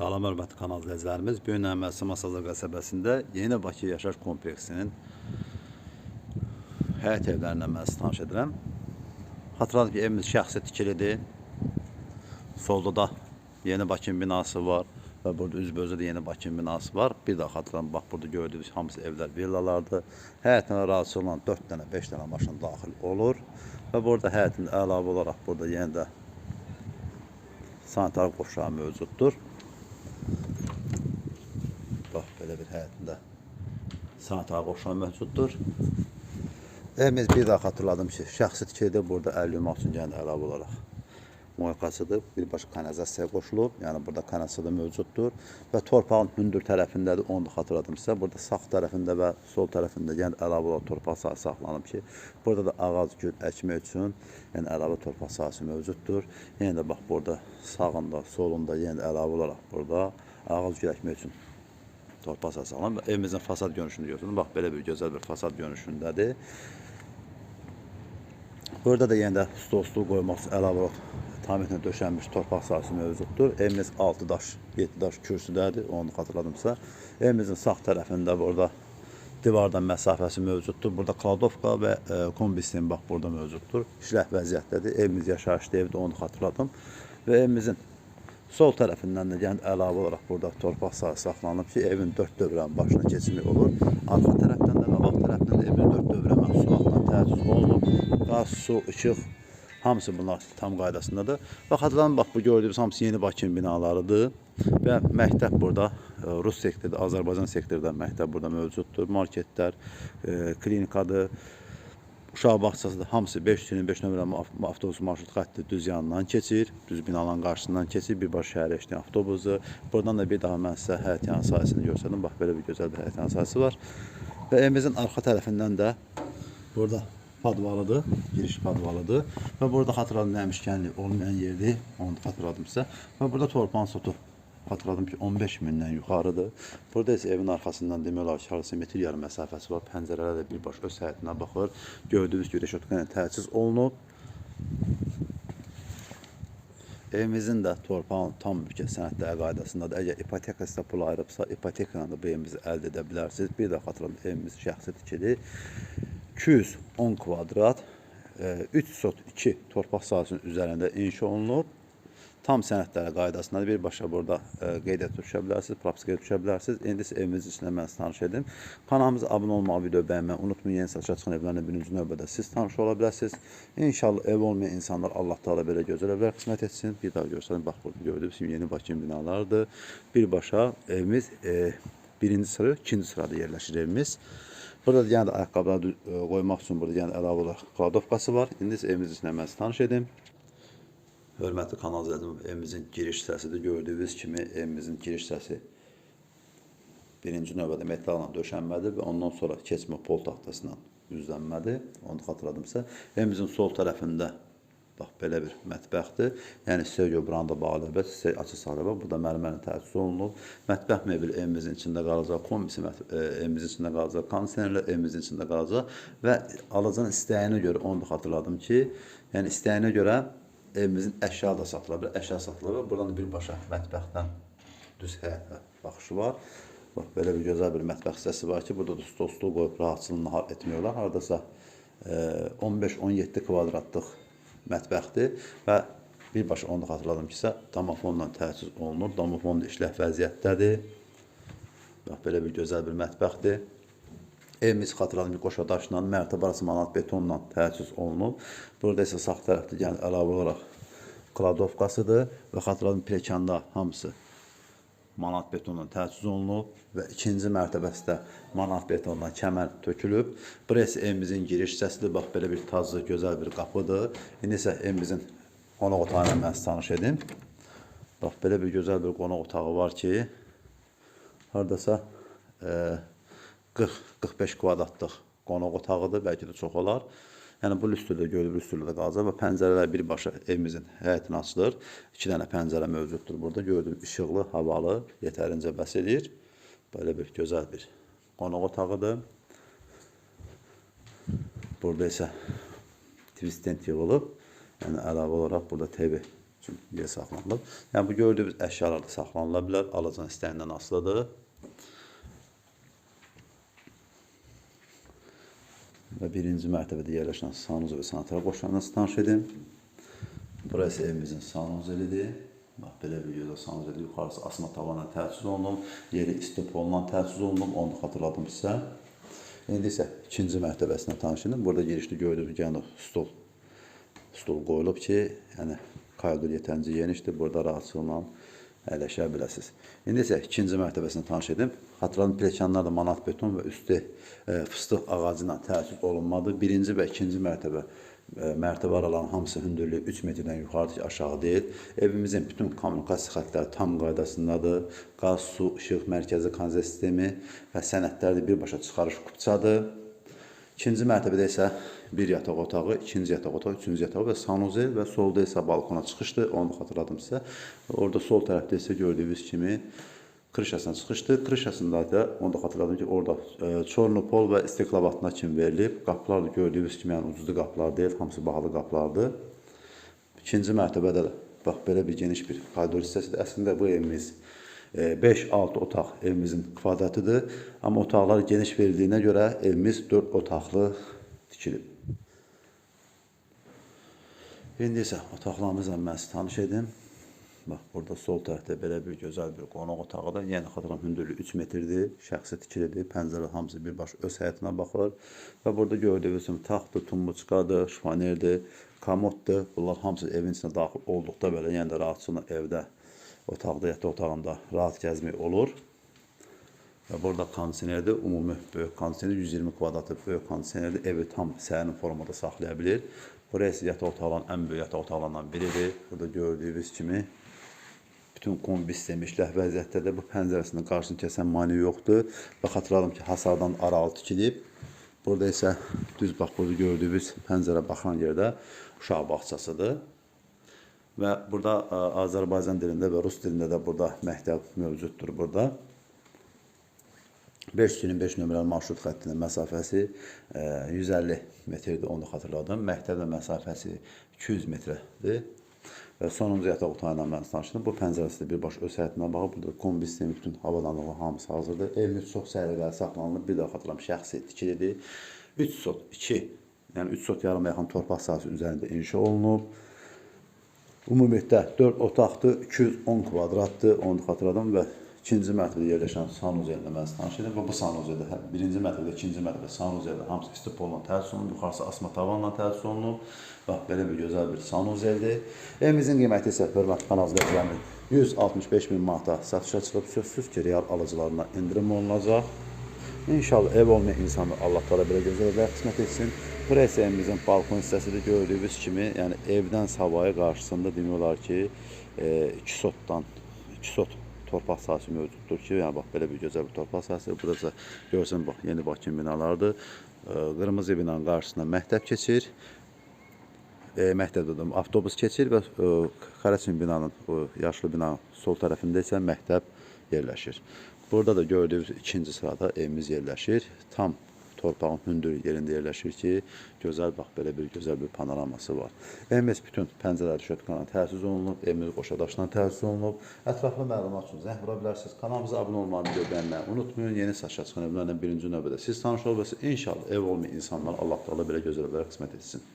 Salam hörmətli kanal izləyicilərimiz. Bu gün Əməsi Masazır qəsəbəsində Yeni Bakı Yaşayış Kompleksinin həyət evlərindən mən sizi tanış edirəm. Xatırladım ki, evimiz şəxsi tikilidir. Solda da Yeni Bakının binası var və burada üzbözdə də Yeni Bakının binası var. Bir daha xatırladım, bax burada gördüyünüz hamısı evlər, villalardır. Həyətinə razı olan 4 dənə, 5 dənə maşın daxil olur. Və burada həyətin əlavə olaraq burada yenə də sanitar qoşağı mövcuddur. Bax, belə bir həyətində sanitar qoşağı mövcuddur. Evimiz bir daha xatırladım ki, şəxsi tikilidir. Burada 50 mat üçün gəldi əlavə olaraq. Moykasıdır. Birbaşa kanalizasiyaya qoşulub. Yəni burada kanalizasiya da mövcuddur. Və torpağın hündür tərəfindədir. Onu da xatırladım sizə. Burada sağ tərəfində və sol tərəfində yəni əlavə olaraq torpaq sahəsi saxlanıb ki, burada da ağac gül əkmək üçün yəni əlavə torpaq sahəsi mövcuddur. Yenə də bax burada sağında, solunda yenə də əlavə olaraq burada ağac gül əkmək üçün torpaq saxlanıb. Evimizin fasad görünüşünü gördünüz. Bax belə bir gözəl bir fasad görünüşündədir. Burada da yenə də stol-stul qoymaq üçün əlavə tamamıyla döşənmiş torpaq sahəsi mövcuddur. Evimiz 6 daş, 7 daş kürsüdədir, onu xatırladımsa. Evimizin sağ tərəfində burada divardan məsafəsi mövcuddur. Burada kladovka və e, kombi sistemi bax burada mövcuddur. İşləh vəziyyətdədir. Evimiz yaşayışlı evdir, onu xatırladım. Və evimizin sol tərəfindən də yəni əlavə olaraq burada torpaq sahəsi saxlanıb ki, evin dörd dövrənin başına keçimi olur. Arxa tərəfdən də, qabaq tərəfdən də evin dörd dövrə məhsulatla təchiz olunub. Qaz, su, işıq hamısı bunlar tam qaydasındadır. Və xatırlanın bax bu gördüyünüz hamısı yeni Bakının binalarıdır və məktəb burada e, Rus sektorda, Azərbaycan sektorda məktəb burada mövcuddur. Marketlər, e, klinikadır. Uşaq bağçasıdır. Hamısı 525 nömrəli av- avtobus marşrut xətti düz yanından keçir. Düz binaların qarşısından keçir. Birbaşa şəhərə işləyən avtobusu. Buradan da bir daha mən sizə həyət yanı sahəsini göstərdim. Bax belə bir gözəl bir həyət yanı sahəsi var. Və evimizin arxa tərəfindən də burada padvalıdır, giriş padvalıdır. Və burada xatırladım nəmişkənli olmayan yerdir. Onu xatırladım sizə. Və burada torpağın sotu xatırladım ki 15 mindən yuxarıdır. Burada isə evin arxasından demək olar ki, harasa metr yarım məsafəsi var. Pəncərələr də birbaşa öz həyətinə baxır. Gördüyünüz kimi reşotka ilə təchiz olunub. Evimizin də torpağın tam mülkiyyət sənədləri qaydasındadır. Əgər ipoteka sizə pul ayırıbsa, ipoteka ilə bu evimizi əldə edə bilərsiniz. Bir də xatırladım, evimiz şəxsi tikidir. 210 kvadrat, e, 3 sot 2 torpaq sahəsinin üzərində inşa olunub. Tam sənədləri qaydasındadır. Birbaşa burada e, qeydiyyat düşə bilərsiniz, propiskaya düşə bilərsiniz. İndi isə evimizin içində mən sizi tanış edim. Kanalımıza abunə olmağı, video bəyənməyi unutmayın. Yeni satışa çıxan evlərlə birinci növbədə siz tanış ola bilərsiniz. İnşallah ev olmayan insanlar Allah Taala belə gözəl evlər qismət etsin. Bir daha göstərin. Bax burada gördüyünüz kimi yeni Bakının binalarıdır. Birbaşa evimiz e, birinci sıra, ikinci sırada yerləşir evimiz. Burada da yəni də ayaqqabıları e, qoymaq üçün burada yəni əlavə olaraq kladovkası var. İndi isə evimizin içində mən tanış edim. Hörmətli kanal izləyicim, evimizin giriş hissəsidir. Gördüyünüz kimi evimizin giriş hissəsi birinci növbədə metalla döşənmədir və ondan sonra keçmə pol taxtasından üzlənmədir. Onu xatırladımsa, evimizin sol tərəfində bax belə bir mətbəxdir. Yəni Sergio Branda bağlı sizə açıq saxlaba. Burada mərmərlə təchiz olunub. Mətbəx mebeli evimizin içində qalacaq, kombisi e, evimizin içində qalacaq, kondisionerlər evimizin içində qalacaq və alıcının istəyinə görə onu da xatırladım ki, yəni istəyinə görə evimizin əşya da satıla bilər, əşya satıla bilər. Buradan da birbaşa mətbəxdən düz həyətə baxışı var. Bax belə bir gözəl bir mətbəx hissəsi var ki, burada da stol stol qoyub rahatçılıqla nahar etmək olar. Hardasa e, 15-17 kvadratlıq mətbəxdir və birbaşa onu da xatırladım ki, sizə domofonla təchiz olunur. Domofon da işləh vəziyyətdədir. Bax belə bir gözəl bir mətbəxdir. Evimiz xatırladım ki, qoşa daşla, mərtəbə arası manat betonla təchiz olunub. Burada isə sağ tərəfdə yəni əlavə olaraq kladovkasıdır və xatırladım piləkanda hamısı manat betonla təchiz olunub və ikinci mərtəbəsi də manat betondan kəmər tökülüb. Burası evimizin giriş hissəsidir. Bax belə bir tazlı, gözəl bir qapıdır. İndi isə evimizin qonaq otağı ilə mən sizi tanış edim. Bax belə bir gözəl bir qonaq otağı var ki, hardasa e, 40-45 kvadratlıq qonaq otağıdır, bəlkə də çox olar. Yəni bu lüstrdə görülür, lüstrdə qalacaq və pəncərələr birbaşa evimizin həyətinə açılır. İki dənə pəncərə mövcuddur burada. Gördüyünüz işıqlı, havalı, yetərincə bəs edir. Belə bir gözəl bir qonaq otağıdır. Burada isə twist tent yığılıb. Yəni əlavə olaraq burada TV üçün yer saxlanılıb. Yəni bu gördüyünüz əşyalar da saxlanıla bilər, alıcının istəyindən asılıdır. Və birinci mərtəbədə yerləşən sanuz və sanitar qoşanına tanış edim. Burası evimizin sanuzelidir. Bax, belə bir gözəl sanuzeli yuxarısı asma tavanla təchiz olunub, yeri istop olunan təchiz olunub, onu xatırladım sizə. İndi isə ikinci mərtəbəsinə tanış edim. Burada girişdə gördüyünüz yəni stol stol qoyulub ki, yəni koridor yetərincə genişdir. Burada rahatçılıqla əyləşə biləsiniz. İndi isə ikinci mərtəbəsinə tanış edim. Xatırladım, pilləkənlər də manat beton və üstü e, fıstıq ağacı ilə təchiz olunmadı. Birinci və ikinci mərtəbə e, mərtəbə aralarının hamısı hündürlüyü 3 metrdən yuxarı aşağı deyil. Evimizin bütün kommunikasiya xəttləri tam qaydasındadır. Qaz, su, işıq, mərkəzi kanalizasiya sistemi və sənədlər də birbaşa çıxarış kupçadır. İkinci mərtəbədə isə bir yataq otağı, ikinci yataq otağı, üçüncü yataq və sanuzel və solda isə balkona çıxışdır. Onu xatırladım sizə. Orada sol tərəfdə isə gördüyünüz kimi krişasına çıxışdır. Krişasında da onu da xatırladım ki, orada e, çorlu pol və istiklavatına kimi verilib. Qapılar da gördüyünüz kimi yəni ucuzlu qapılar deyil, hamısı bahalı qapılardır. İkinci mərtəbədə də bax belə bir geniş bir koridor hissəsidir. Əslində bu evimiz 5-6 otaq evimizin kvadratıdır. Amma otaqlar geniş verildiyinə görə evimiz 4 otaqlı tikilib. İndi isə otaqlarımızla mən sizi tanış edim. Bax, burada sol tərəfdə belə bir gözəl bir qonaq otağıdır. Yəni xatırlam hündürlüyü 3 metrdir, şəxsi tikilidir, pəncərə hamısı birbaş öz həyətinə baxır. Və burada gördüyünüz kimi taxtdır, tumbuçkadır, şifanerdir, komoddur. Bunlar hamısı evin içinə daxil olduqda belə, yəni də rahatçılıqla evdə, otaqda, yataq otağında rahat gəzmək olur. Və burada kondisionerdir, ümumi böyük kondisioner 120 kvadratlı böyük kondisionerdir. Evi tam sərin formada saxlaya bilir. Burası isə yataq otaqlarının ən böyük yataq otaqlarından biridir. Burada gördüyünüz kimi bütün kombi sistemi işləh vəziyyətdədir. Bu pəncərəsinin qarşısını kəsən mane yoxdur. Və xatırladım ki, hasardan aralı tikilib. Burada isə düz bax burada gördüyünüz pəncərə baxan yerdə uşaq bağçasıdır. Və burada ə, Azərbaycan dilində və rus dilində də burada məktəb mövcuddur burada. 525 nömrəli marşrut xəttinin məsafəsi e, 150 metrdir, onu xatırladım. Məktəblə məsafəsi 200 metrdir. Və sonuncu yataq otağı ilə mən tanışdım. Bu pəncərəsi də birbaşa öz həyətinə baxıb, burada kombi sistemi, bütün havadanlığı hamısı hazırdır. Evimiz çox səliqəli saxlanılıb. Bir daha xatırlam, şəxsi tikilidir. 3 sot, 2, yəni 3 sot yarıma yaxın torpaq sahəsi üzərində inşa olunub. Ümumilikdə 4 otaqdır, 210 kvadratdır, onu xatırladım və ikinci mərtəbədə yerləşən sanuzellə mən tanış edim və bu sanuzeldə birinci mərtəbədə, ikinci mərtəbədə sanuzeldə hamısı istipolla təchiz olunub, yuxarısı asma tavanla təchiz olunub. Bax belə bir gözəl bir sanuzeldir. Evimizin qiyməti isə hörmətli izləyicilərimiz 165 min manata satışa çıxıb sözsüz ki, real alıcılarına endirim olunacaq. İnşallah ev olmayan insanlar Allah təala belə gözəl evlər qismət etsin. Burası evimizin balkon hissəsidir gördüyünüz kimi, yəni evdən savayı qarşısında demək olar ki, 2 sotdan 2 sot torpaq sahəsi mövcuddur ki, yəni bax belə bir gözəl bir torpaq sahəsi. Burada görsən bax yeni Bakı binalardır. E, Qırmızı binanın qarşısına məktəb keçir. E, məktəbdə də avtobus keçir və e, Karaçin binanın, o yaşlı binanın sol tərəfində isə məktəb yerləşir. Burada da gördüyünüz ikinci sırada evimiz yerləşir. Tam torpağın hündür yerində yerləşir ki, gözəl bax belə bir gözəl bir panoraması var. Evimiz bütün pəncərəli şötqana təchiz olunub, evimiz qoşa daşla təchiz olunub. Ətraflı məlumat üçün zəng vura bilərsiniz. Kanalımıza abunə olmağı, video bəyənməyi unutmayın. Yeni satışa çıxan evlərlə birinci növbədə siz tanış olursunuz. İnşallah ev olmayan insanlar Allah Taala belə gözəl evlər qismət etsin.